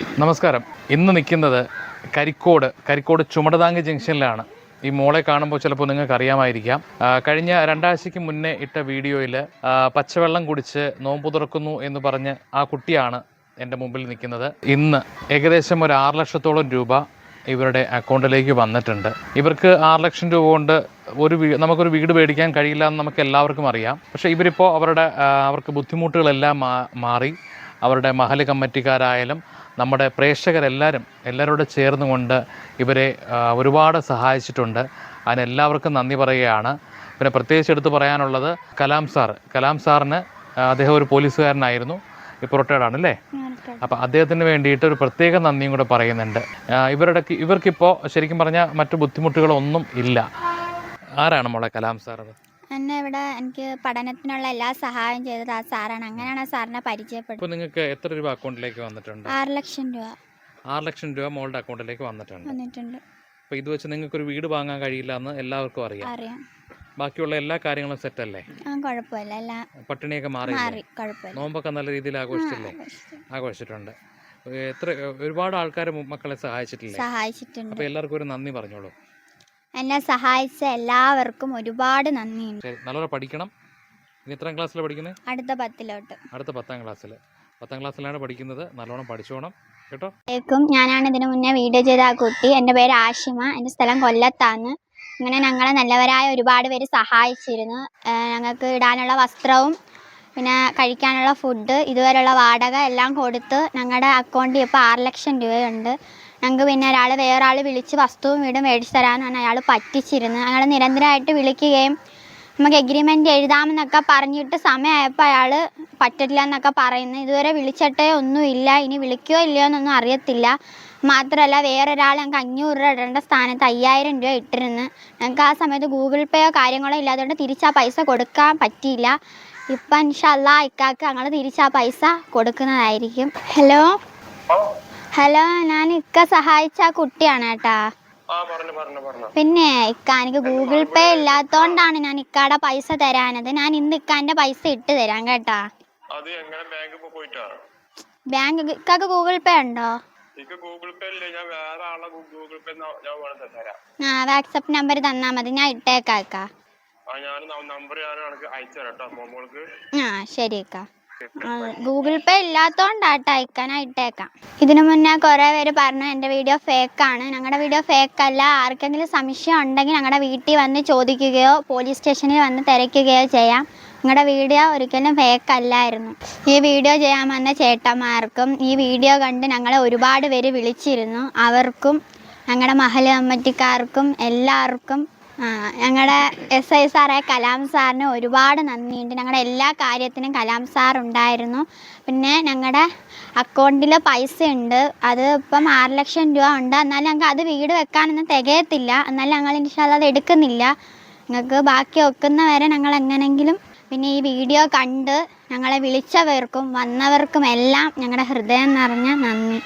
നമസ്കാരം. ഇന്ന് നിൽക്കുന്നത് കരിക്കോട് കരിക്കോട് ചുമടതാങ് ജംഗ്ഷനിലാണ്. ഈ മോളെ കാണുമ്പോൾ ചിലപ്പോൾ നിങ്ങൾക്ക് അറിയാമായിരിക്കാം കഴിഞ്ഞ രണ്ടാഴ്ചയ്ക്ക് മുന്നേ ഇട്ട വീഡിയോയിൽ പച്ചവെള്ളം കുടിച്ച് നോമ്പ് തുറക്കുന്നു എന്ന് പറഞ്ഞ് ആ കുട്ടിയാണ് എന്റെ മുമ്പിൽ നിൽക്കുന്നത്. ഇന്ന് ഏകദേശം ഒരു ആറ് ലക്ഷത്തോളം രൂപ ഇവരുടെ അക്കൗണ്ടിലേക്ക് വന്നിട്ടുണ്ട്. ഇവർക്ക് ആറ് ലക്ഷം രൂപ കൊണ്ട് ഒരു നമുക്കൊരു വീട് മേടിക്കാൻ കഴിയില്ല എന്ന് നമുക്ക് എല്ലാവർക്കും അറിയാം. പക്ഷേ ഇവരിപ്പോൾ അവരുടെ അവർക്ക് ബുദ്ധിമുട്ടുകളെല്ലാം മാറി. അവരുടെ മഹൽ കമ്മിറ്റിക്കാരായാലും നമ്മുടെ പ്രേക്ഷകരെല്ലാവരും എല്ലാവരോട് ചേർന്നുകൊണ്ട് ഇവരെ ഒരുപാട് സഹായിച്ചിട്ടുണ്ട്. അതിനെല്ലാവർക്കും നന്ദി പറയുകയാണ്. പിന്നെ പ്രത്യേകിച്ച് എടുത്ത് പറയാനുള്ളത് കലാം സാർ. കലാം സാറിന് അദ്ദേഹം ഒരു പോലീസുകാരനായിരുന്നു. ഇപ്പോൾ റിട്ടയർഡ് ആണല്ലേ അപ്പോൾ അദ്ദേഹത്തിന് വേണ്ടിയിട്ട് ഒരു പ്രത്യേക നന്ദിയും കൂടെ പറയുന്നുണ്ട്. ഇവരുടെ ഇവർക്കിപ്പോൾ ശരിക്കും പറഞ്ഞാൽ മറ്റു ബുദ്ധിമുട്ടുകളൊന്നും ഇല്ല. ആരാണ് മോളെ കലാം സാർ അത്? എന്നെ ഇവിടെ എനിക്ക് പഠനത്തിനുള്ള എല്ലാ സഹായം ചെയ്തത് ആ സാറാണ്. അങ്ങനെയാണ് ആ സാറിനെ പരിചയപ്പെട്ടത് ഇപ്പോൾ നിങ്ങൾക്ക് എത്ര രൂപ അക്കൗണ്ടിലേക്ക് വന്നിട്ടുണ്ട്? ആറ് ലക്ഷം രൂപ. ആറ് ലക്ഷം രൂപ മോളുടെ അക്കൗണ്ടിലേക്ക് വന്നിട്ടുണ്ട്. വന്നിട്ടുണ്ട്. അപ്പോൾ ഇത് വെച്ച് നിങ്ങൾക്ക് ഒരു വീട് വാങ്ങാൻ കഴിയില്ല എന്ന് എല്ലാവർക്കും അറിയാം. അറിയാം. ബാക്കിയുള്ള എല്ലാ കാര്യങ്ങളും സെറ്റ് അല്ലേ ആ കുഴപ്പമില്ല. എല്ലാം പട്ടിണിയൊക്കെ മാറി മാറി. കുഴപ്പമില്ല. നോമ്പൊക്കെ നല്ല രീതിയിൽ ആഘോഷിച്ചില്ലേ? ആഘോഷിച്ചിട്ടുണ്ട്. എത്ര ഒരുപാട് ആൾക്കാർ മക്കളെ സഹായിച്ചിട്ടില്ലേ? സഹായിച്ചിട്ടുണ്ട്. അപ്പോൾ എല്ലാവർക്കും ഒരു നന്ദി പറഞ്ഞോളൂ. എന്നെ സഹായിച്ച എല്ലാവർക്കും ഒരുപാട് നന്ദിയുണ്ട്. ശരി നല്ലോണം പഠിക്കണം. ഇനി എത്രാം ക്ലാസ്സിലാണ് പഠിക്കുന്നത് അടുത്ത പത്തിലോട്ട്. അടുത്ത പത്താം ക്ലാസ്സിൽ പത്താം ക്ലാസ്സിലാണ് പഠിക്കുന്നത്. നല്ലോണം പഠിച്ചോണം. കേട്ടോ? േക്കും ഞാനാണ് ഇതിനു മുന്നേ വീഡിയോ ചെയ്ത ആ കുട്ടി. എന്റെ പേര് ആഷിമ. എന്റെ സ്ഥലം കൊല്ലത്താണ്. ഇങ്ങനെ ഞങ്ങളെ നല്ലവരായ ഒരുപാട് പേര് സഹായിച്ചിരുന്നു. ഏഹ് ഞങ്ങൾക്ക് ഇടാനുള്ള വസ്ത്രവും പിന്നെ കഴിക്കാനുള്ള ഫുഡ് ഇതുവരെയുള്ള വാടക എല്ലാം കൊടുത്ത് ഞങ്ങളുടെ അക്കൗണ്ടിൽ ഇപ്പോൾ ആറ് ലക്ഷം രൂപയുണ്ട്. ഞങ്ങൾക്ക് പിന്നെ ഒരാൾ വേറെ ആൾ വിളിച്ച് വസ്തുവും വീടും മേടിച്ച് തരാമെന്നാണ് അയാൾ പറ്റിച്ചിരുന്നു. ഞങ്ങൾ നിരന്തരമായിട്ട് വിളിക്കുകയും നമുക്ക് എഗ്രിമെന്റ് എഴുതാമെന്നൊക്കെ പറഞ്ഞിട്ട് സമയമായപ്പോൾ അയാൾ പറ്റില്ല എന്നൊക്കെ പറയുന്നു. ഇതുവരെ വിളിച്ചിട്ടേ ഒന്നുമില്ല ഇനി വിളിക്കുകയോ ഇല്ലയോ എന്നൊന്നും അറിയത്തില്ല. മാത്രമല്ല വേറൊരാൾ ഞങ്ങൾക്ക് അഞ്ഞൂറ് രൂപ ഇടേണ്ട സ്ഥാനത്ത് അയ്യായിരം രൂപ ഇട്ടിരുന്നു. ഞങ്ങൾക്ക് ആ സമയത്ത് ഗൂഗിൾ പേയോ കാര്യങ്ങളോ ഇല്ലാത്തതുകൊണ്ട് തിരിച്ച് ആ പൈസ കൊടുക്കാൻ പറ്റിയില്ല. ഇപ്പം ഇൻഷല്ല ഇക്കാക്ക് ഞങ്ങൾ തിരിച്ച് ആ പൈസ കൊടുക്കുന്നതായിരിക്കും. ഹലോ ഹലോ ഞാൻ ഇക്ക സഹായിച്ച ആ കുട്ടിയാണ് കേട്ടാ. പിന്നെ ഇക്ക എനിക്ക് ഗൂഗിൾ പേ ഇല്ലാത്തോണ്ടാണ് ഞാൻ ഇക്കാടെ പൈസ തരാനത്. ഞാൻ ഇന്ന് ഇക്കാന്റെ പൈസ ഇട്ട് തരാം കേട്ടാ. ബാങ്ക് ഇക്കാക്ക് ഗൂഗിൾ പേ ഉണ്ടോ? ആ വാട്സപ്പ് നമ്പർ തന്നാ മതി. ഞാൻ ഇട്ടേക്കാം ഞാൻ നമ്പർ ഞാൻ എനിക്ക് അയച്ചു തരാം കേട്ടോ മോൾക്ക്. ആ ശരിക്കാ ഗൂഗിൾ പേ ഇല്ലാത്തോണ്ടാട്ടോ അയക്കാനായിട്ടേക്കാം. ഇതിനു മുന്നേ കുറേ പേര് പറഞ്ഞു എന്റെ വീഡിയോ ഫേക്കാണ് ഞങ്ങളുടെ വീഡിയോ ഫേക്ക് അല്ല. ആർക്കെങ്കിലും സംശയം ഉണ്ടെങ്കിൽ ഞങ്ങളുടെ വീട്ടിൽ വന്ന് ചോദിക്കുകയോ പോലീസ് സ്റ്റേഷനിൽ വന്ന് തിരക്കുകയോ ചെയ്യാം. നിങ്ങളുടെ വീഡിയോ ഒരിക്കലും ഫേക്ക് അല്ലായിരുന്നു. ഈ വീഡിയോ ചെയ്യാൻ വന്ന ചേട്ടന്മാർക്കും ഈ വീഡിയോ കണ്ട് ഞങ്ങളെ ഒരുപാട് പേര് വിളിച്ചിരുന്നു. അവർക്കും ഞങ്ങളുടെ മഹല അമ്മറ്റിക്കാർക്കും എല്ലാവർക്കും ഞങ്ങളുടെ എസ് ഐ സാറെ കലാം സാറിന് ഒരുപാട് നന്ദിയുണ്ട്. ഞങ്ങളുടെ എല്ലാ കാര്യത്തിനും കലാം സാർ ഉണ്ടായിരുന്നു. പിന്നെ ഞങ്ങളുടെ അക്കൗണ്ടിൽ പൈസ ഉണ്ട് അത് ഇപ്പം ആറ് ലക്ഷം രൂപ ഉണ്ട്. എന്നാലും ഞങ്ങൾക്ക് അത് വീട് വെക്കാനൊന്നും തികയത്തില്ല. എന്നാലും ഞങ്ങൾ ഇൻഷാല്ല അത് എടുക്കുന്നില്ല. ഞങ്ങൾക്ക് ബാക്കി വെക്കുന്ന വരെ ഞങ്ങൾ എങ്ങനെങ്കിലും പിന്നെ ഈ വീഡിയോ കണ്ട് ഞങ്ങളെ വിളിച്ചവർക്കും വന്നവർക്കും എല്ലാം ഞങ്ങളുടെ ഹൃദയം നിറഞ്ഞ നന്ദി.